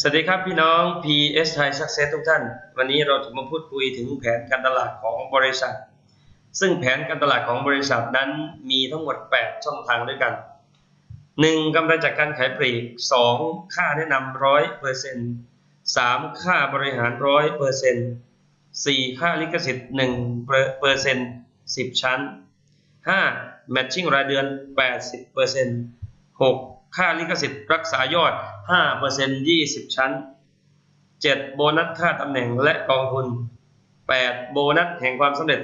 สวัสดีครับพี่น้อง PS Thai Success ทุกท่าน วันนี้เราจะมาพูดคุยถึงแผนการตลาดของบริษัท ซึ่งแผนการตลาดของบริษัทนั้นมีทั้งหมด 8 ช่องทางด้วยกัน 1. กำไรจากการขายปลีก 2. ค่าแนะนำร้อยเปอร์เซ็นต์ 3. ค่าบริหารร้อยเปอร์เซ็นต์ 4. ค่าลิขสิทธิ์1เปอร์เซ็นต์10ชั้น 5. Matching รายเดือน80เปอร์เซ็นต์ 6. ค่าลิขสิทธิ์รักษายอด 5% 20 ชั้น 7. โบนัสค่าตำแหน่งและกองทุน 8. โบนัสแห่งความสำเร็จ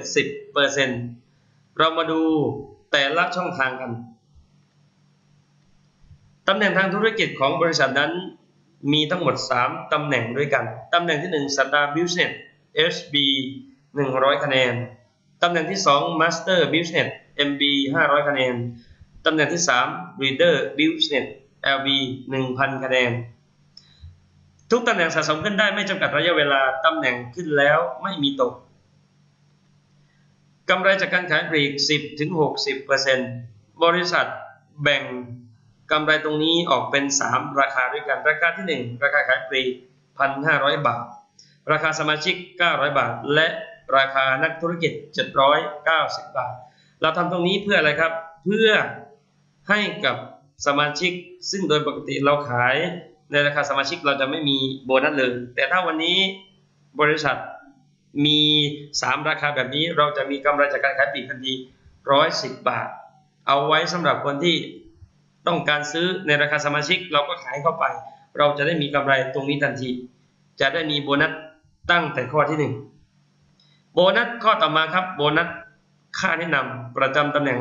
10%เรามาดูแต่ละช่องทางกัน ตำแหน่งทางธุรกิจของบริษัทนั้นมีทั้งหมด 3 ตำแหน่งด้วยกัน ตำแหน่งที่ 1 Star Business SB 100 คะแนน ตำแหน่งที่ 2 Master Business MB 500 คะแนน ตำแหน่งที่ 3 Reader Business LB 1,000 คะแนน ทุกตำแหน่งสะสมขึ้นได้ไม่จำกัดระยะเวลา ตำแหน่งขึ้นแล้วไม่มีตกกำไรจากการขายปลีก 10-60%บริษัทแบ่งกำไรตรงนี้ออกเป็น 3 ราคาด้วยกัน ราคาที่ 1 ราคาขายปลีก 1,500 บาท ราคาสมาชิก 900 บาท และราคานักธุรกิจ 790 บาท เราทำตรงนี้เพื่ออะไรครับ เพื่อ ให้กับสมาชิก ซึ่งโดยปกติเราขายในราคาสมาชิกเราจะไม่มีโบนัสเลย แต่ถ้าวันนี้บริษัทมี 3 ราคาแบบนี้เราจะมีกำไรจากการขายปลีกทันที110 บาท เอาไว้สำหรับคนที่ต้องการซื้อในราคาสมาชิกเราก็ขายเข้าไป เราจะได้มีกำไรตรงนี้ทันที จะได้มีโบนัสตั้งแต่ข้อที่ 1 โบนัสข้อต่อมาครับโบนัสค่าแนะนำประจำตำแหน่ง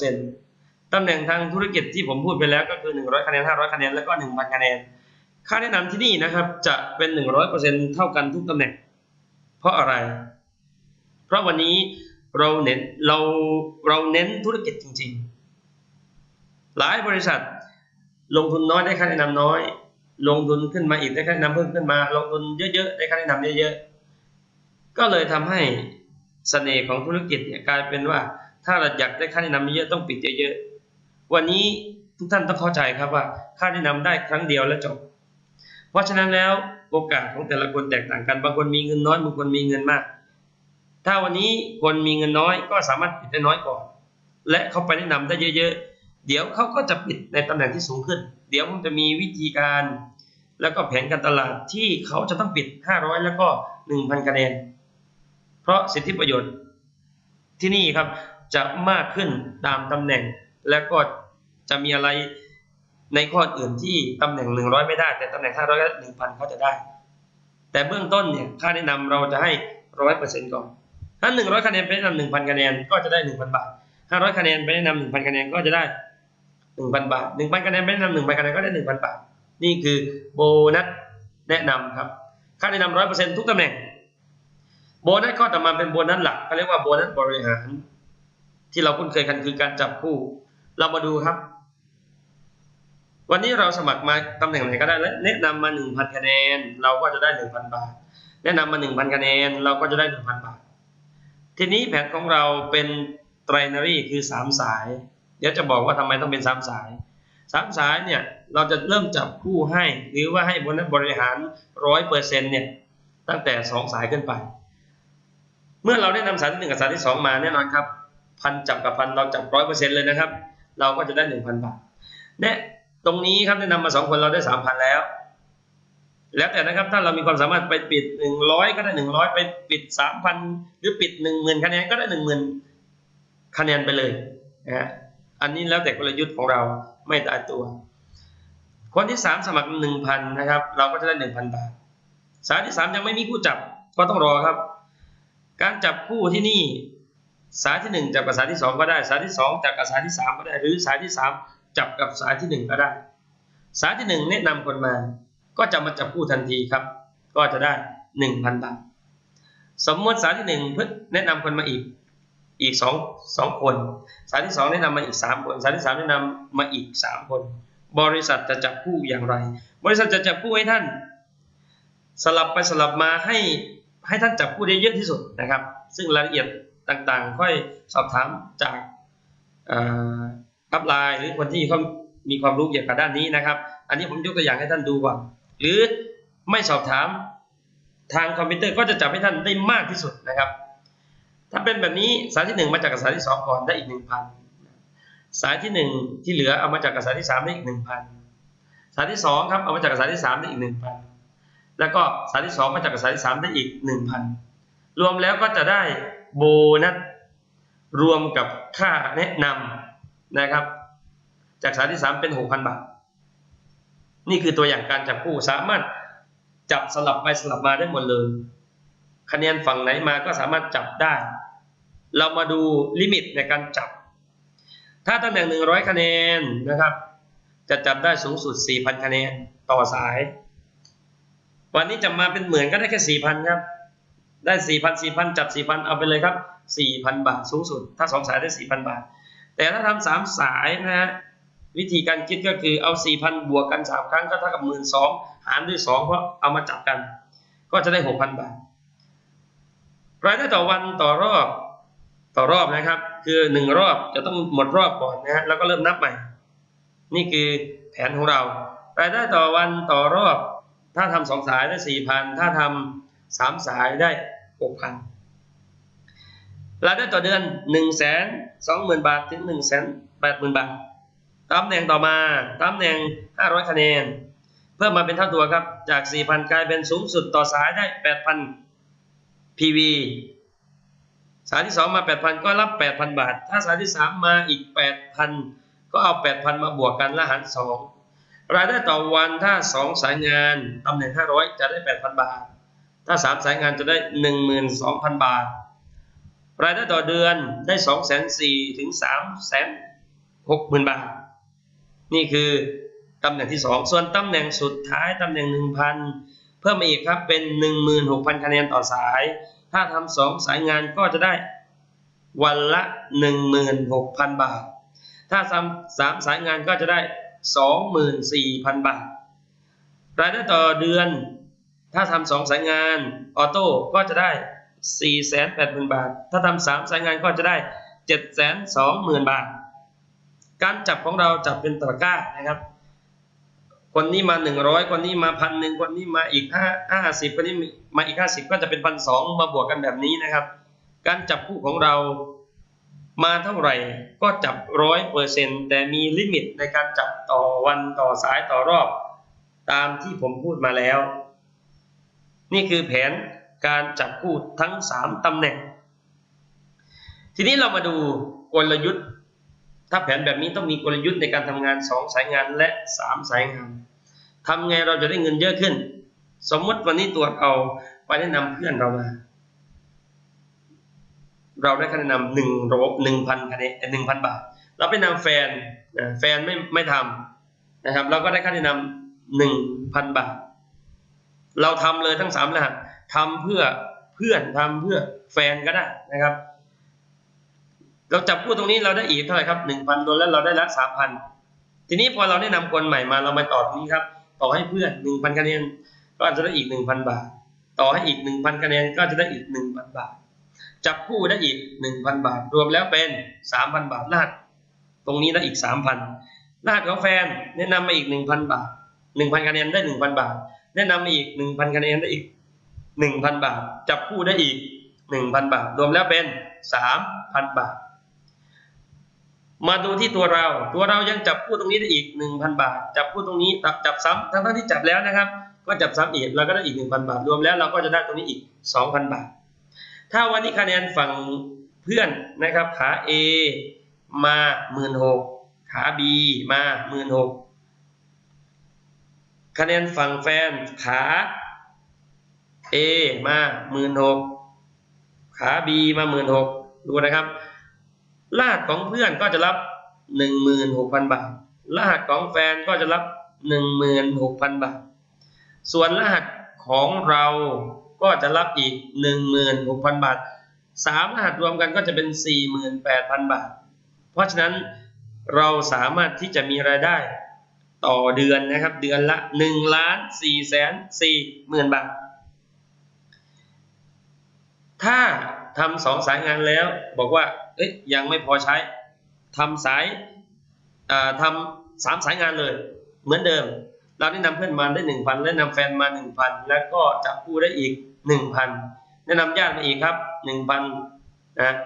100% ตำแหน่งทางธุรกิจที่ผมพูดไปแล้วก็คือ 100 คะแนน 500 คะแนน แล้วก็ 1,000 คะแนน ค่าแนะนำที่นี่นะครับจะเป็น 100%เท่ากันทุกตำแหน่ง เพราะอะไร เพราะวันนี้เราเน้นเราเราเน้นธุรกิจจริงๆ หลายบริษัทลงทุนน้อยได้ค่าแนะนำน้อย ลงทุนขึ้นมาอีกได้ค่าแนะนำเพิ่มขึ้นมา ลงทุนเยอะๆได้ค่าแนะนำเยอะๆ ก็เลยทำให้เสน่ห์ของธุรกิจเนี่ยกลายเป็นว่าถ้าเราอยากได้ค่าแนะนำเยอะต้องปิดเยอะๆ วันนี้ทุกท่านต้องเข้าใจครับว่าค่าแนะนำได้ครั้งเดียวแล้วจบ เพราะฉะนั้นแล้วโอกาสของแต่ละคนแตกต่างกันบางคนมีเงินน้อยบางคนมีเงินมาก ถ้าวันนี้คนมีเงินน้อยก็สามารถปิดได้น้อยก่อน และเขาไปแนะนำได้เยอะ ๆ เดี๋ยวเขาก็จะปิดในตำแหน่งที่สูงขึ้น เดี๋ยวผมจะมีวิธีการแล้วก็แผนการตลาดที่เขาจะต้องปิด 500 แล้วก็ 1,000 คะแนน เพราะสิทธิประโยชน์ที่นี่ครับจะมากขึ้นตามตำแหน่ง และก็จะมีอะไรในข้ออื่นที่ตำแหน่ง 100 ไม่ได้ แต่ตำแหน่ง 500และ1,000เขาจะได้ แต่เบื้องต้นเนี่ยค่าแนะนำเราจะให้ 100%ก่อน ถ้า 100 คะแนนไปแนะนำ1,000 คะแนนก็จะได้ 1,000 บาท 500 คะแนนไปแนะนำ1,000 คะแนนก็จะได้ 1,000 บาท 1,000 คะแนนไปแนะนำ1,000 คะแนนก็ได้ 1,000 บาท นี่คือโบนัสแนะนำครับ ค่าแนะนำ100%ทุกตำแหน่ง โบนัสข้อต่อมาเป็นโบนัสหลักเขาเรียกว่าโบนัสบริหาร ที่เราคุ้นเคยกันคือการจับคู่ เรามาดูครับ วันนี้เราสมัครมาตำแหน่งไหนก็ได้และแนะนำมา 1,000คะแนน เราก็จะได้ 1,000 บาท แนะนำมา 1,000คะแนน เราก็จะได้ 1,000 บาท ทีนี้แผนของเราเป็นไตรนารีคือ 3 สาย เดี๋ยวจะบอกว่าทำไมต้องเป็น 3 สาย 3 สายเนี่ยเราจะเริ่มจับคู่ให้ หรือว่าให้บนัสบริหาร 100%เนี่ยตั้งแต่ 2 สายขึ้นไป เมื่อเราได้นำสายที่1กับสายที่ 2 มาแน่นอนครับพันจับกับพันเราจับ100%เลยนะครับ เราก็จะได้1,000บาทเนี่ยตรงนี้ครับแนะนำมาสองคนเราได้สามพันแล้ว แล้วแต่นะครับถ้าเรามีความสามารถไปปิดหนึ่งร้อยก็ได้หนึ่งร้อยไปปิดสามพันหรือปิดหนึ่งหมื่นคะแนนก็ได้หนึ่งหมื่นคะแนนไปเลยนะฮะอันนี้แล้วแต่กลยุทธ์ของเราไม่ตายตัว คนที่สามสมัครหนึ่งพันนะครับ เราก็จะได้หนึ่งพันบาท สายที่สามยังไม่มีคู่จับก็ต้องรอครับ การจับคู่ที่นี่ สายที่หนึ่งจับกับสายที่สองก็ได้ สายที่สองจับกับสายที่สามก็ได้ หรือสายที่สามจับกับสายที่หนึ่งก็ได้ สายที่หนึ่งแนะนำคนมา ก็จะมาจับคู่ทันทีครับ ก็จะได้หนึ่งพันบาท สมมติสายที่หนึ่งเพื่อแนะนำคนมาอีก อีกสองสองคน สายที่สองแนะนำมาอีกสามคน สายที่สามแนะนำมาอีกสามคน บริษัทจะจับคู่อย่างไร บริษัทจะจับคู่ให้ท่าน สลับไปสลับมาให้ให้ท่านจับคู่ได้เยอะที่สุดนะครับ ซึ่งรายละเอียด ต่างๆ ค่อยสอบถามจากอัพไลน์หรือคนที่เขามีความรู้เกี่ยวกับด้านนี้นะครับ อันนี้ผมยกตัวอย่างให้ท่านดูก่อนหรือไม่สอบถามทางคอมพิวเตอร์ก็จะจับให้ท่านได้มากที่สุดนะครับ ถ้าเป็นแบบนี้สายที่หนึ่งมาจากกับสายที่สองก่อนได้อีกหนึ่งพันสายที่หนึ่งที่เหลือเอามาจากกับสายที่สามได้อีกหนึ่งพันสายที่สองครับเอามาจากกับสายที่สามได้อีกหนึ่งพันแล้วก็สายที่สองมาจากกับสายที่สามได้อีกหนึ่งพันรวมแล้วก็จะได้ โบนัสรวมกับค่าแนะนำนะครับ จากสายที่สามเป็นหกพันบาท นี่คือตัวอย่างการจับคู่สามารถจับสลับไปสลับมาได้หมดเลย คะแนนฝั่งไหนมาก็สามารถจับได้ เรามาดูลิมิตในการจับ ถ้าตำแหน่ง 100 คะแนนนะครับ จะจับได้สูงสุด 4,000 คะแนนต่อสาย วันนี้จับมาเป็นเหมือนก็ได้แค่ 4,000 ครับ ได้4,000 4,000จับ4,000เอาไปเลยครับ4,000บาทสูงสุด ถ้า2สายได้4,000บาท แต่ถ้าทำสามสายนะฮะวิธีการคิดก็คือเอา4,000บวกกัน3ครั้งก็เท่ากับ12,000หารด้วย2เพราะเอามาจับกัน ก็จะได้6,000บาทรายได้ต่อวันต่อรอบต่อรอบนะครับ คือหนึ่งรอบจะต้องหมดรอบก่อนนะฮะแล้วก็เริ่มนับใหม่ นี่คือแผนของเรา รายได้ต่อวันต่อรอบ ถ้าทำสองสายได้สี่พันถ้าทำสามสายได้ หกพันรายได้ต่อเดือนหนึ่งแสนสองหมื่นบาทถึงหนึ่งแสนแปดหมื่นบาทตำแหน่งต่อมาตำแหน่งห้าร้อยคะแนน เพิ่มมาเป็นเท่าตัวครับ จากสี่พันกลายเป็นสูงสุดต่อสายได้แปดพัน PV สายที่สองมา8,000ก็รับ8,000บาท ถ้าสายที่สามมาอีก8,000ก็เอา8,000มาบวกกันแล้วหารสองรายได้ต่อวันถ้า2สายงานตำแหน่ง500จะได้8,000บาท ถ้า 3 สายงานจะได้ 12,000 บาท รายได้ต่อเดือนได้ 240,000ถึง360,000 บาท นี่คือตำแหน่งที่ 2 ส่วนตำแหน่งสุดท้ายตำแหน่ง 1,000 เพิ่มมาอีกครับเป็น 16,000 คะแนนต่อสาย ถ้าทำสองสายงานก็จะได้วันละ 16,000 บาท ถ้าทำสามสายงานก็จะได้ 24,000 บาท รายได้ต่อเดือน ถ้าทำสองสายงานออโต้ก็จะได้ 480,000 บาท ถ้าทำสามสายงานก็จะได้ 720,000 บาท การจับของเราจับเป็นตะกร้านะครับ คนนี้มา 100 คนนี้มาพันหนึ่งคนนี้มาอีก5 50คนนี้มาอีก 50 ก็จะเป็นพันสองมาบวกกันแบบนี้นะครับ การจับคู่ของเรามาเท่าไหร่ก็จับร้อยเปอร์เซ็นแต่มีลิมิตในการจับต่อวันต่อสายต่อรอบ ตามที่ผมพูดมาแล้ว นี่คือแผนการจับคู่ทั้ง 3ตำแหน่ง ทีนี้เรามาดูกลยุทธ์ ถ้าแผนแบบนี้ต้องมีกลยุทธ์ในการทำงาน 2 สายงานและ 3 สายงานทำไงเราจะได้เงินเยอะขึ้น สมมติวันนี้ตรวจเอาไปแนะนำเพื่อนเรามา เราได้คะแนนนำหนึ่งรบหนึ่งพันคะแนนหนึ่งพันบาท เราไปนำแฟนแฟนไม่ไม่ทำนะครับ เราก็ได้คะแนนนำหนึ่งพันบาท เราทำเลยทั้งสามรหัสทำเพื่อเพื่อนทำเพื่อแฟนก็ได้นะครับ เราจับคู่ตรงนี้เราได้อีกเท่าไหร่ครับหนึ่งพันโดนแล้วเราได้ละสามพันทีนี้พอเราได้นำคนใหม่มาเรามาต่อตรงนี้ครับ ต่อให้เพื่อนหนึ่งพันคะแนนก็จะได้อีกหนึ่งพันบาท ต่อให้อีกหนึ่งพันคะแนนก็จะได้อีกหนึ่งพันบาท จับคู่ได้อีกหนึ่งพันบาท รวมแล้วเป็นสามพันบาทรหัสตรงนี้ได้อีกสามพันรหัสของแฟนแนะนำมาอีกหนึ่งพันบาทหนึ่งพันคะแนนได้หนึ่งพันบาท แนะนำมาอีกหนึ่งพันคะแนนได้อีกหนึ่งพันบาท จับคู่ได้อีกหนึ่งพันบาท รวมแล้วเป็นสามพันบาท มาดูที่ตัวเรา ตัวเรายังจับคู่ตรงนี้ได้อีกหนึ่งพันบาท จับคู่ตรงนี้จับจับซ้ำทั้งทั้งที่จับแล้วนะครับ ก็จับซ้ำอีกเราก็ได้อีกหนึ่งพันบาท รวมแล้วเราก็จะได้ตรงนี้อีกสองพันบาท ถ้าวันนี้คะแนนฝั่งเพื่อนนะครับขา A มาหมื่นหกขา B มาหมื่นหก คะแนนฝั่งแฟนขา A มาหมื่นหกขา B มาหมื่นหกดูนะครับ รหัสของเพื่อนก็จะรับหนึ่งหมื่นหกพันบาท รหัสของแฟนก็จะรับหนึ่งหมื่นหกพันบาท ส่วนรหัสของเราก็จะรับอีกหนึ่งหมื่นหกพันบาทสามรหัสรวมกันก็จะเป็นสี่หมื่นแปดพันบาท เพราะฉะนั้นเราสามารถที่จะมีรายได้ ต่อเดือนนะครับ เดือนละหนึ่งล้านสี่แสนสี่หมื่นบาท ถ้าทำสองสายงานแล้ว บอกว่าเอ้ยยังไม่พอใช้ทำสายทำสามสายงานเลย เหมือนเดิม เราได้นำเพื่อนมาได้หนึ่งพันและนำแฟนมาหนึ่งพันแล้วก็จับคู่ได้อีกหนึ่งพันแนะนำญาติมาอีกครับหนึ่งพันนะ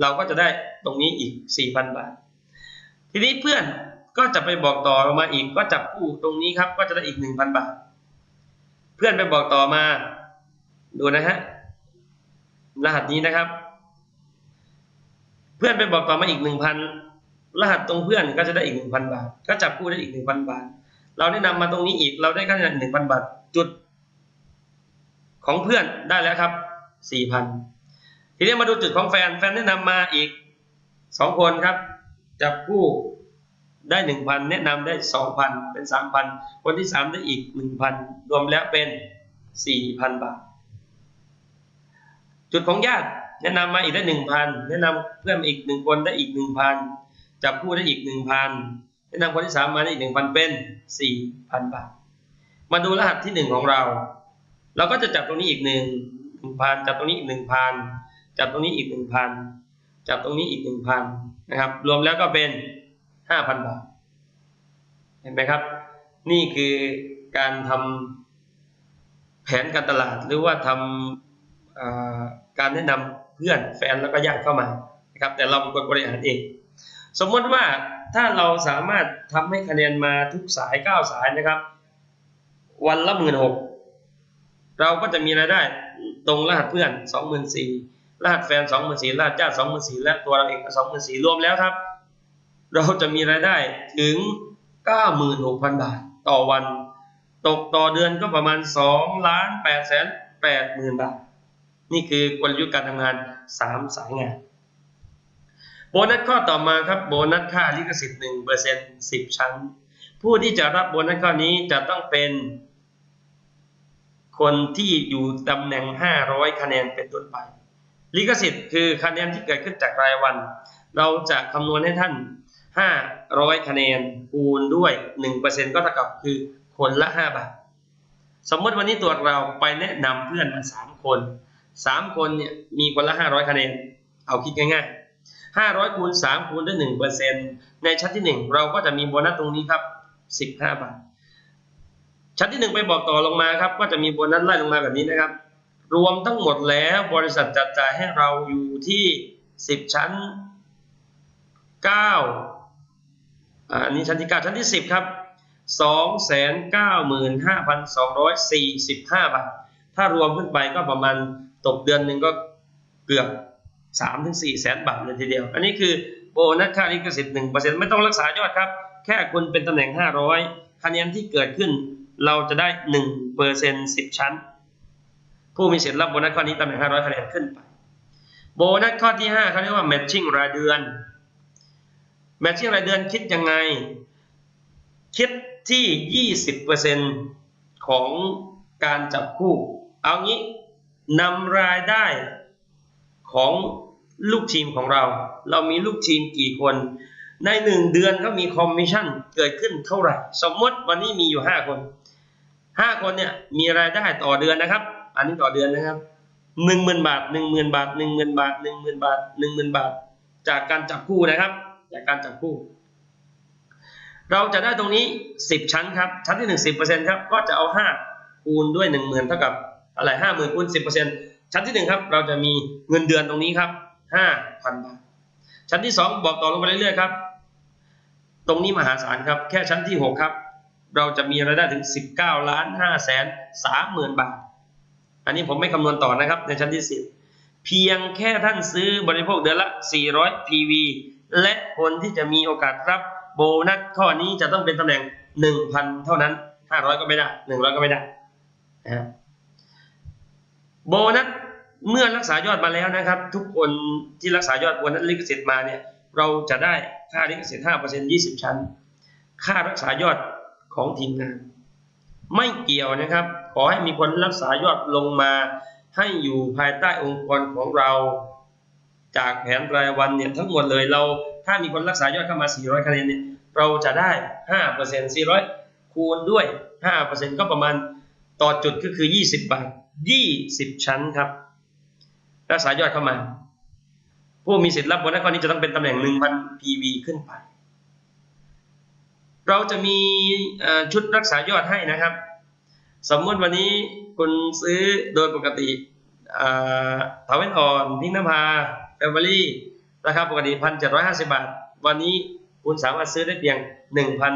เราก็จะได้ตรงนี้อีกสี่พันบาท ทีนี้เพื่อน ก็จะไปบอกต่อมาอีก ก็จับคู่ตรงนี้ครับ ก็จะได้อีกหนึ่งพันบาท เพื่อนไปบอกต่อมา ดูนะฮะ รหัสนี้นะครับ เพื่อนไปบอกต่อมาอีกหนึ่งพันรหัสตรงเพื่อนก็จะได้อีกหนึ่งพันบาท ก็จับคู่ได้อีกหนึ่งพันบาท เราได้นำมาตรงนี้อีก เราได้คะแนนหนึ่งพันบาท จุด ของเพื่อนได้แล้วครับสี่พันทีนี้มาดูจุดของแฟน แฟนแนะนำมาอีกสองคนครับ จับคู่ ได้หนึ่งพันแนะนำได้สองพันเป็นสามพันคนที่สามได้อีกหนึ่งพันรวมแล้วเป็นสี่พันบาท จุดของญาติแนะนำมาอีกได้หนึ่งพันแนะนำเพื่อนมาอีกหนึ่งคนได้อีกหนึ่งพันจับคู่ได้อีกหนึ่งพันแนะนำคนที่สามมาได้อีกหนึ่งพันเป็นสี่พันบาท มาดูรหัสที่หนึ่งของเรา เราก็จะจับตรงนี้อีกหนึ่งหนึ่งพันจับตรงนี้อีกหนึ่งพันจับตรงนี้อีกหนึ่งพันจับตรงนี้อีกหนึ่งพันนะครับ รวมแล้วก็เป็น ห้าพันบาท เห็นไหมครับ นี่คือการทำแผนการตลาด หรือว่าทำการแนะนำเพื่อนแฟนแล้วก็ญาติเข้ามานะครับแต่เราเป็นคนบริหารเอง สมมติว่าถ้าเราสามารถทำให้คะแนนมาทุกสายเก้าสายนะครับ วันละหมื่นหกเราก็จะมีรายได้ตรงรหัสเพื่อนสองหมื่นสี่รหัสแฟนสองหมื่นสี่รหัสญาติสองหมื่นสี่และตัวเราเองสองหมื่นสี่รวมแล้วครับ เราจะมีรายได้ถึงเก้าหมื่นหกพันบาทต่อวัน ตกต่อเดือนก็ประมาณสองล้านแปดแสนแปดหมื่นบาท นี่คือกลยุทธ์การทำงานสามสายงาน โบนัสข้อต่อมาครับโบนัสค่าลิขสิทธิ์หนึ่งเปอร์เซ็นต์สิบชั้น ผู้ที่จะรับโบนัสข้อนี้จะต้องเป็น คนที่อยู่ตำแหน่ง 500 คะแนนเป็นต้นไปลิขสิทธิ์คือคะแนนที่เกิดขึ้นจากรายวัน เราจะคำนวณให้ท่าน 500 คะแนนคูณด้วย 1%ก็เท่ากับคือคนละ 5 บาท สมมติวันนี้ตัวเราไปแนะนำเพื่อนมา 3 คน 3 คนเนี่ยมีคนละ 500 คะแนน เอาคิดง่ายๆ 500คูณ3คูณด้วย 1%ในชั้นที่ 1 เราก็จะมีโบนัสตรงนี้ครับ 15 บาท ชั้นที่หนึ่งไปบอกต่อลงมาครับ ก็จะมีโบนัสไล่ลงมาแบบนี้นะครับ รวมทั้งหมดแล้วบริษัทจัดจ่ายให้เราอยู่ที่สิบชั้นเก้า อันนี้ชั้นที่เก้าชั้นที่สิบครับสองแสนเก้าหมื่นห้าพันสองร้อยสี่สิบห้าบาท ถ้ารวมขึ้นไปก็ประมาณตกเดือนหนึ่งก็เกือบสามถึงสี่แสนบาทเลยทีเดียว อันนี้คือโบนัสค่าลิขสิทธิ์หนึ่งเปอร์เซ็นต์ไม่ต้องรักษายอดครับ แค่คุณเป็นตำแหน่งห้าร้อยคะแนนที่เกิดขึ้นเราจะได้หนึ่งเปอร์เซ็นต์สิบชั้น ผู้มีสิทธิ์รับโบนัสข้อนี้ตำแหน่งห้าร้อยคะแนนขึ้นไป โบนัสข้อที่ห้าเขาเรียกว่า matching รายเดือน matching รายเดือนคิดยังไง คิดที่ยี่สิบเปอร์เซ็นต์ของการจับคู่ เอางี้นำรายได้ของลูกทีมของเรา เรามีลูกทีมกี่คน ในหนึ่งเดือนก็มีคอมมิชชั่นเกิดขึ้นเท่าไหร่ สมมติวันนี้มีอยู่ห้าคนห้าคนเนี่ยมีรายได้ต่อเดือนนะครับ อันนี้ต่อเดือนนะครับหนึ่งหมื่นบาทหนึ่งหมื่นบาทหนึ่งหมื่นบาทหนึ่งหมื่นบาทหนึ่งหมื่นบาท จากการจับคู่นะครับ จากการจับคู่ เราจะได้ตรงนี้สิบชั้นครับ ชั้นที่หนึ่งสิบเปอร์เซ็นต์ครับ ก็จะเอาห้าคูณด้วยหนึ่งหมื่นเท่ากับอะไรห้าหมื่นคูณสิบเปอร์เซ็นต์ชั้นที่หนึ่งครับ เราจะมีเงินเดือนตรงนี้ครับห้าพันบาท ชั้นที่สองบอกต่อลงไปเรื่อยๆครับ ตรงนี้มหาศาลครับ แค่ชั้นที่ 6 ครับ เราจะมีรายได้ถึง 19ล้าน5แสน3หมื่นบาท อันนี้ผมไม่คำนวณต่อนะครับในชั้นที่ 10เพียงแค่ท่านซื้อบริโภคเดือนละ 400 PV และคนที่จะมีโอกาสรับโบนัสข้อนี้จะต้องเป็นตำแหน่ง 1,000 เท่านั้น 500 ก็ไม่ได้ 100 ก็ไม่ได้นะโบนัสเมื่อรักษายอดมาแล้วนะครับ ทุกคนที่รักษายอดโบนัสลิขสิทธิ์มาเนี่ยเราจะได้ค่าลิขสิทธิ์ห้าเปอร์เซ็นต์ยี่สิบชั้น ค่ารักษายอดของทีมงาน ไม่เกี่ยวนะครับ ขอให้มีคนรักษายอดลงมาให้อยู่ภายใต้องค์กรของเรา จากแผนรายวันเนี่ยทั้งหมดเลยเราถ้ามีคนรักษายอดเข้ามา 400 คะแนนเนี่ยเราจะได้ 5% 400 คูณด้วย 5%ก็ประมาณต่อจุดก็คือ 20 บาท 20 ชั้นครับ รักษายอดเข้ามา ผู้มีสิทธิ์รับโบนัสข้อนี้จะต้องเป็นตำแหน่ง 1,000 PV ขึ้นไป เราจะมีชุดรักษายอดให้นะครับ สมมติวันนี้คุณซื้อโดยปกติเทาเวนอ่อนพิงน้ำพา แฟเบอรี่ราคาปกติพันเจ็ดร้อยห้าสิบาท วันนี้คุณสามารถซื้อได้เพียงหนึ่งพัน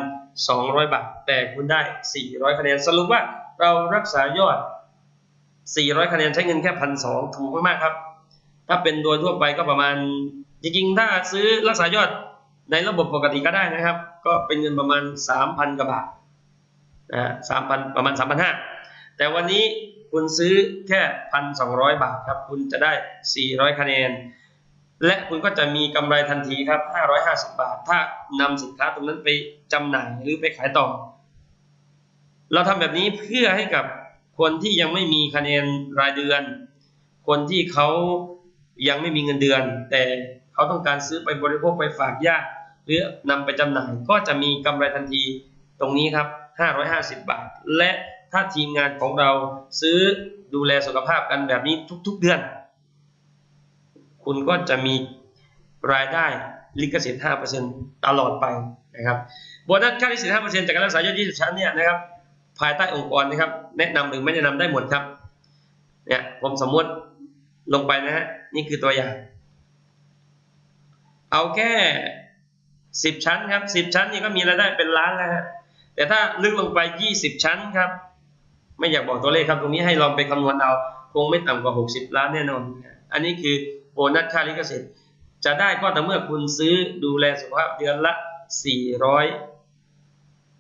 สองร้อยบาท แต่คุณได้สี่ร้อยคะแนน สรุปว่าเรารักษายอดสี่ร้อยคะแนนใช้เงินแค่พันสองถูกมากๆครับ ถ้าเป็นโดยทั่วไปก็ประมาณ จริงๆ ถ้าซื้อรักษายอดในระบบปกติก็ได้นะครับ ก็เป็นเงินประมาณสามพันกว่าบาทนะสามพันประมาณสามพันห้าแต่วันนี้คุณซื้อแค่พันสองร้อยบาทครับ คุณจะได้สี่ร้อยคะแนน และคุณก็จะมีกำไรทันทีครับห้าร้อยห้าสิบาท ถ้านำสินค้าตรงนั้นไปจำหน่ายหรือไปขายต่อ เราทำแบบนี้เพื่อให้กับคนที่ยังไม่มีคะแนนรายเดือน คนที่เขายังไม่มีเงินเดือน แต่เขาต้องการซื้อไปบริโภคไปฝากญาติหรือนำไปจำหน่ายก็จะมีกำไรทันทีตรงนี้ครับ 550 บาท และถ้าทีมงานของเราซื้อดูแลสุขภาพกันแบบนี้ทุก ๆ เดือน คุณก็จะมีรายได้ลิขสิทธิ์ 5%ตลอดไปนะครับโบนัสค่าลิขสิทธิ์ 5%จากการรักษายอด20ชั้นเนี่ยนะครับภายใต้องค์กรนะครับ แนะนำหรือไม่แนะนำได้หมดครับเนี่ยผมสมมติลงไปนะฮะนี่คือตัวอย่าง เอาแค่สิบชั้นครับสิบชั้นนี่ก็มีรายได้เป็นล้านแล้วฮะแต่ถ้าลึกลงไปยี่สิบชั้นครับ ไม่อยากบอกตัวเลขครับ ตรงนี้ให้ลองไปคำนวณเอา คงไม่ต่ำกว่าหกสิบล้านแน่นอน อันนี้คือโบนัสค่าลิขสิทธิ์จะได้ก็แต่เมื่อคุณซื้อดูแลสุขภาพเดือนละสี่ร้อย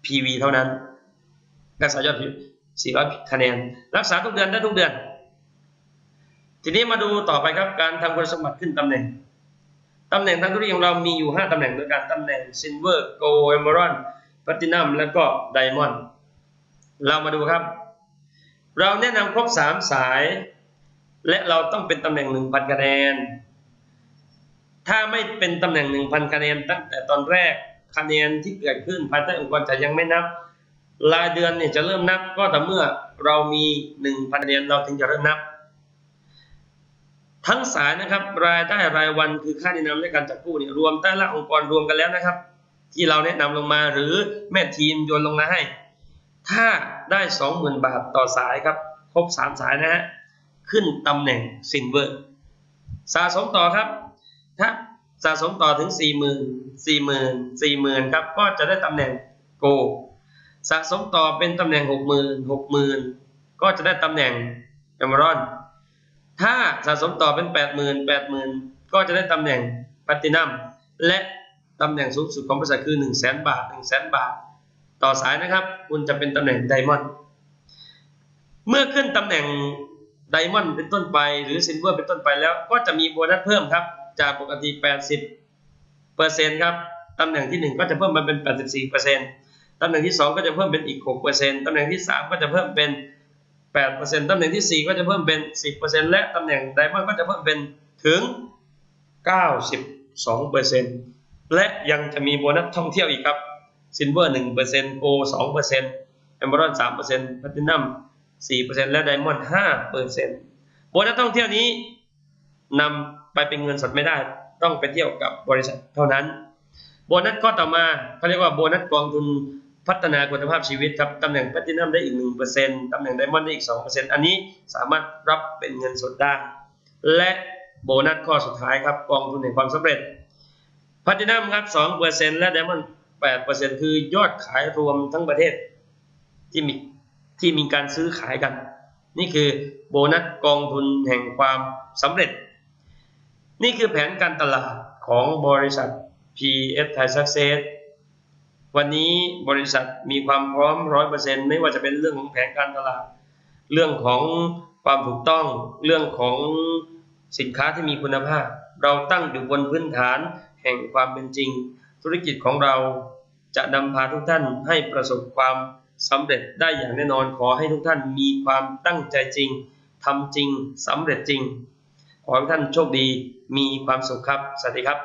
PV เท่านั้นรักษายอด 400 คะแนน รักษาทุกเดือนได้ทุกเดือน ทีนี้มาดูต่อไปครับการทำคุณสมบัติขึ้นตำแหน่งตำแหน่งทางธุรกิจของเรามีอยู่ 5ตำแหน่งโดยการตำแหน่ง Silver Gold Emerald Platinum แล้วก็ Diamond เรามาดูครับ เราแนะนำครบ 3 สาย และเราต้องเป็นตำแหน่ง 1,000 คะแนน ถ้าไม่เป็นตำแหน่ง 1,000 คะแนน ตั้งแต่ตอนแรกคะแนนที่เกิดขึ้นภายใต้องค์กรจะยังไม่นับ รายเดือนเนี่ยจะเริ่มนับก็แต่เมื่อเรามี 1,000 คะแนนเราถึงจะเริ่มนับ ทั้งสายนะครับรายได้รายวันคือค่าแนะนำและการจับกู้เนี่ยรวมแต่ละองค์กรรวมกันแล้วนะครับ ที่เราแนะนำลงมาหรือแม่ทีมโยนลงมาให้ ถ้าได้ 20,000 บาทต่อสายครับครบ3สายนะฮะ ขึ้นตำแหน่งซินเวอร์สะสมต่อครับถ้าสะสมต่อถึง 40,000 40,000 4 0 0 0ครับก็จะได้ตำแหน่งโกสะสมต่อเป็นตำแหน่ง 60,000 60,000 ก็จะได้ตำแหน่งเอมรอน ถ้าสะสมต่อเป็น 80,000 80,000 ก็จะได้ตำแหน่งแพลตินัมและตำแหน่งสูงสุดของบริษัทคือ 100,000 บาท 100,000 บาท ต่อสายนะครับ คุณจะเป็นตำแหน่งไดมอนด์เมื่อขึ้นตำแหน่ง ไดมอนด์เป็นต้นไปหรือซิลเวอร์เป็นต้นไปแล้ว ก็จะมีโบนัสเพิ่มครับ จากปกติ 80เปอร์เซ็นต์ครับตำแหน่งที่ 1 ก็จะเพิ่มมาเป็น 84เปอร์เซ็นต์ตำแหน่งที่ 2 ก็จะเพิ่มเป็นอีก6เปอร์เซ็นต์ตำแหน่งที่ 3 ก็จะเพิ่มเป็น8เปอร์เซ็นต์ตำแหน่งที่ 4 ก็จะเพิ่มเป็น 10เปอร์เซ็นต์และตำแหน่งไดมอนด์ก็จะเพิ่มเป็นถึง 92เปอร์เซ็นต์และยังจะมีโบนัสท่องเที่ยวอีกครับซิลเวอร์1เปอร์เซ็นต์โก2เปอร์เซ็นต์เอมเบอร์3เปอร์เซ็นต์แพลตินัม 4เปอร์เซ็นต์และไดมอนด์5เปอร์เซ็นต์โบนัสท่องเที่ยวนี้นำไปเป็นเงินสดไม่ได้ต้องไปเที่ยวกับบริษัทเท่านั้น โบนัสข้อต่อมาเขาเรียกว่าโบนัสกองทุนพัฒนาคุณภาพชีวิตครับตำแหน่งแพลตินัมได้อีก 1%ตำแหน่งไดมอนด์ได้อีก 2%อันนี้สามารถรับเป็นเงินสดได้ และโบนัสข้อสุดท้ายครับกองทุนแห่งความสำเร็จแพลตินัมครับ 2%และไดมอนด์ 8%คือยอดขายรวมทั้งประเทศที่มี ที่มีการซื้อขายกัน นี่คือโบนัสกองทุนแห่งความสำเร็จ นี่คือแผนการตลาดของบริษัท PS Thai Success วันนี้บริษัทมีความพร้อม 100%ไม่ว่าจะเป็นเรื่องของแผนการตลาด เรื่องของความถูกต้อง เรื่องของสินค้าที่มีคุณภาพ เราตั้งอยู่บนพื้นฐานแห่งความเป็นจริง ธุรกิจของเราจะนำพาทุกท่านให้ประสบความ สำเร็จได้อย่างแน่นอนขอให้ทุกท่านมีความตั้งใจจริงทำจริงสำเร็จจริง ขอให้ท่านโชคดีมีความสุขครับ สวัสดีครับ